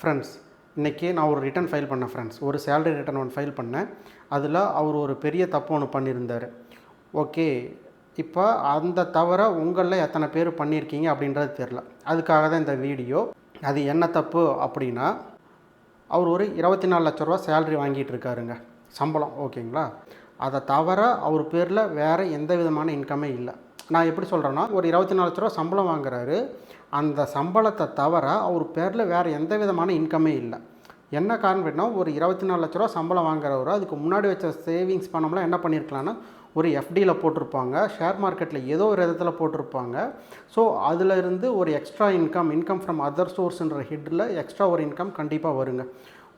Friends இன்றைக்கி நான் ஒரு ரிட்டர்ன் ஃபைல் பண்ணேன் ஃப்ரெண்ட்ஸ் ஒரு சேலரி ரிட்டர்ன் ஒன்று ஃபைல் பண்ணேன். அதில் அவர் ஒரு பெரிய தப்பு ஒன்று பண்ணியிருந்தார். ஓகே இப்போ அந்த தவிர உங்களில் எத்தனை பேர் பண்ணியிருக்கீங்க அப்படின்றது தெரில அதுக்காக தான் இந்த வீடியோ அது என்ன தப்பு அப்படின்னா அவர் ஒரு இருபத்தி நாலு லட்ச ரூபா சேலரி வாங்கிட்டு இருக்காருங்க. சம்பளம் ஓகேங்களா அதை தவிர அவர் பேரில் வேறு எந்த விதமான இன்கமே இல்லை. நான் எப்படி சொல்கிறேன்னா ஒரு இருபத்தி நாலு லட்ச ரூபா சம்பளம் வாங்குறாரு. அந்த சம்பளத்தை தவிர அவர் பேரில் வேறு எந்த விதமான இன்கமே இல்லை. என்ன காரணம் அப்படின்னா ஒரு இருபத்தி நாலு லட்ச ரூபா சம்பளம் வாங்குறவர் அதுக்கு முன்னாடி வச்ச சேவிங்ஸ் பணம்லாம் என்ன பண்ணியிருக்கலான்னா ஒரு எஃப்டியில் போட்டிருப்பாங்க. ஷேர் மார்க்கெட்டில் ஏதோ ஒரு விதத்தில் போட்டிருப்பாங்க. ஸோ அதிலிருந்து ஒரு extra income income from other சோர்ஸ்ன்ற ஹெட்டில் எக்ஸ்ட்ரா ஒரு இன்கம் கண்டிப்பாக வருங்க.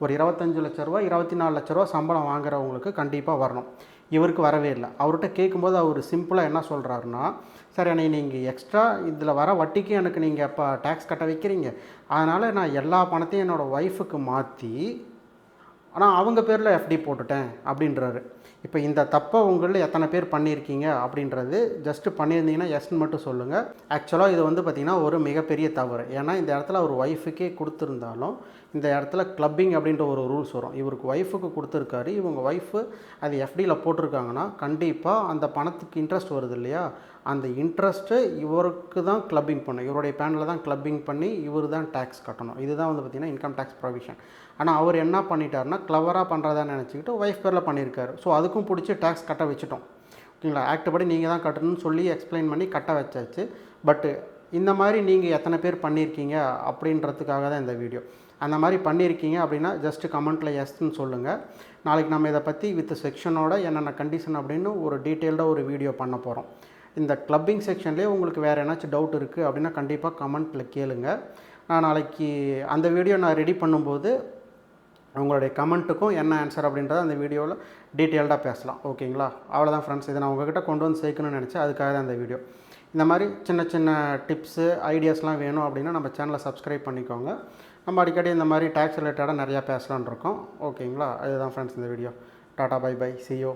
ஒரு இருபத்தஞ்சு லட்ச ரூபா இருபத்தி நாலு லட்ச ரூபா சம்பளம் வாங்குறவங்களுக்கு கண்டிப்பாக வரணும். இவருக்கு வரவே இல்லை. அவர்கிட்ட கேட்கும்போது அவர் சிம்பிளாக என்ன சொல்கிறாருன்னா சார் என்னை நீங்கள் எக்ஸ்ட்ரா இதில் வர வட்டிக்கு எனக்கு நீங்கள் இப்போ டேக்ஸ் கட்ட வைக்கிறீங்க. அதனால் நான் எல்லா பணத்தையும் என்னோடய ஒய்ஃபுக்கு மாற்றி ஆனால் அவங்க பேரில் எஃப்டி போட்டுட்டேன் அப்படின்றாரு. இப்போ இந்த தப்பை உங்களில் எத்தனை பேர் பண்ணியிருக்கீங்க அப்படின்றது ஜஸ்ட்டு பண்ணியிருந்தீங்கன்னா எஸ்ன்னு மட்டும் சொல்லுங்கள் ஆக்சுவலாக இது வந்து பார்த்திங்கன்னா ஒரு மிகப்பெரிய தவறு. ஏன்னா இந்த இடத்துல அவர் ஒய்ஃபுக்கே கொடுத்துருந்தாலும் இந்த இடத்துல கிளப்பிங் அப்படின்ற ஒரு ரூல்ஸ் வரும். இவருக்கு ஒய்ஃபுக்கு கொடுத்துருக்காரு. இவங்க ஒய்ஃபு அது எஃப்டியில் போட்டிருக்காங்கன்னா கண்டிப்பாக அந்த பணத்துக்கு இன்ட்ரெஸ்ட் வருது இல்லையா? அந்த இன்ட்ரெஸ்ட்டு இவருக்கு தான் கிளப்பிங் பண்ணும் இவருடைய பேனில் தான் கிளப்பிங் பண்ணி இவர் தான் டேக்ஸ் கட்டணும். இதுதான் வந்து பார்த்திங்கன்னா இன்கம் டேக்ஸ் ப்ரொவிஷன் ஆனால் அவர் என்ன பண்ணிட்டாருன்னா க்ளவராக பண்ணுறதா நினச்சிக்கிட்டு ஒய்ஃப் பேரில் பண்ணியிருக்காரு. ஸோ அதுக்கும் பிடிச்சி டேக்ஸ் கட்ட வச்சுட்டோம். ஓகேங்களா? ஆக்ட் படி நீங்கள் தான் கட்டணும்னு சொல்லி எக்ஸ்பிளைன் பண்ணி கட்ட வச்சாச்சு. பட்டு இந்த மாதிரி நீங்கள் எத்தனை பேர் பண்ணியிருக்கீங்க அப்படின்றதுக்காக தான் இந்த வீடியோ அந்த மாதிரி பண்ணியிருக்கீங்க அப்படின்னா ஜஸ்ட்டு கமெண்ட்டில் எஸ்ன்னு சொல்லுங்கள் நாளைக்கு நம்ம இதை பற்றி வித் செக்ஷனோட என்னென்ன கண்டிஷன் அப்படின்னு ஒரு டீட்டெயில்டாக ஒரு வீடியோ பண்ண போகிறோம் இந்த கிளப்பிங் செக்ஷன்லேயே உங்களுக்கு வேறு ஏதாச்சும் டவுட் இருக்குது அப்படின்னா கண்டிப்பாக கமெண்ட்டில் கேளுங்க. நான் நாளைக்கு அந்த வீடியோ நான் ரெடி பண்ணும்போது உங்களுடைய கமெண்ட்டுக்கும் என்ன ஆன்சர் அப்படின்றத அந்த வீடியோவில் டீட்டெயில்டாக பேசலாம். ஓகேங்களா? அவ்வளோதான் ஃப்ரெண்ட்ஸ் இதை நான் உங்ககிட்ட கொண்டு வந்து சேர்க்கணும்னு நினச்சேன். அதுக்காக தான் இந்த வீடியோ இந்த மாதிரி சின்ன சின்ன டிப்ஸு ஐடியாஸ்லாம் வேணும் அப்படின்னா நம்ம சேனலை சப்ஸ்கிரைப் பண்ணிக்கோங்க. நம்ம அடிக்கடி இந்த மாதிரி டேக்ஸ் ரிலேட்டடாக நிறையா பேசலான் இருக்கோம். ஓகேங்களா? அதுதான் ஃப்ரெண்ட்ஸ் இந்த video tata bye bye ciao